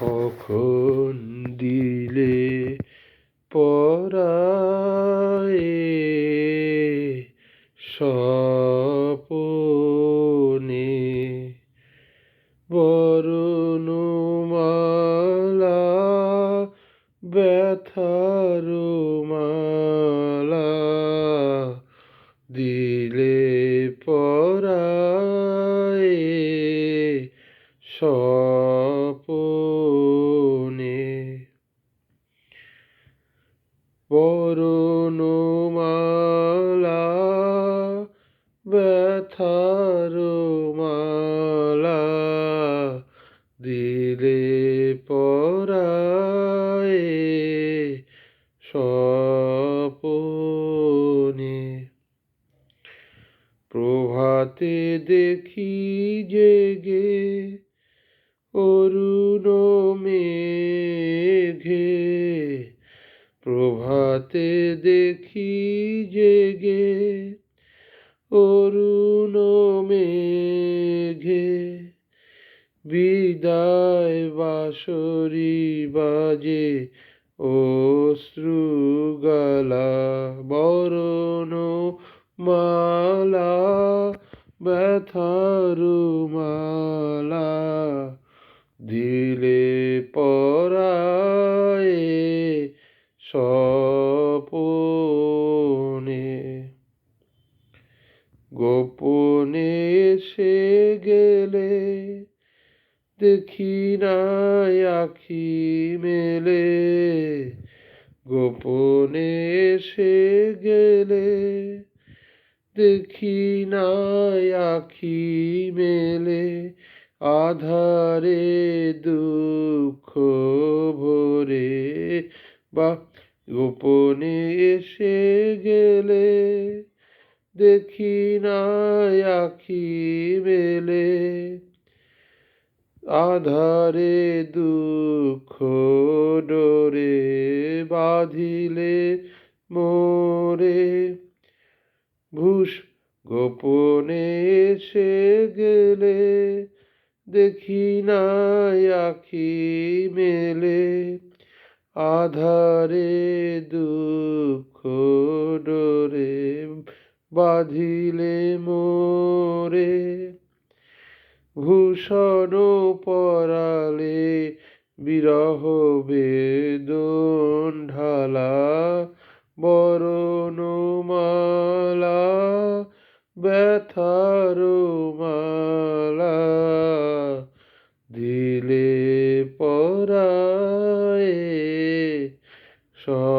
কখন দিলে পরায়ে স্বপনে বরণমালা ব্যথার মালা দিলে বরণমালা ব্যথার মালা দিলে পরায়ে স্বপনে। প্রভাতে দেখি জেগে অরুণ মেঘে প্রভাতে দেখি জেগে অরুণ মেঘে। বিদায় বাঁশরি বাজে অশ্রুগালা বরণ মালা, ব্যথারু মালা। দিলে পরায়ে স্বপনে, গোপনে সে গেলে দেখি নাই আখি মেলে। গোপনে সে গেলে দেখি নাই আখি মেলে। আধারে দুঃখ ভরে বা গোপনে এসে গেলে দেখি আখি মেলে। আধারে দুঃখ ডোরে বাঁধিলে মোরে। ভূষ গোপনে এসে গেলে দেখি নাই আখি মেলে। আধারে দুঃখ ডোরে বাঁধিলে মোরে ভূষণ পরালে বিরহ বেদন ঢালা বরণমালা ব্যথার মালা। দিলে পরায়ে সব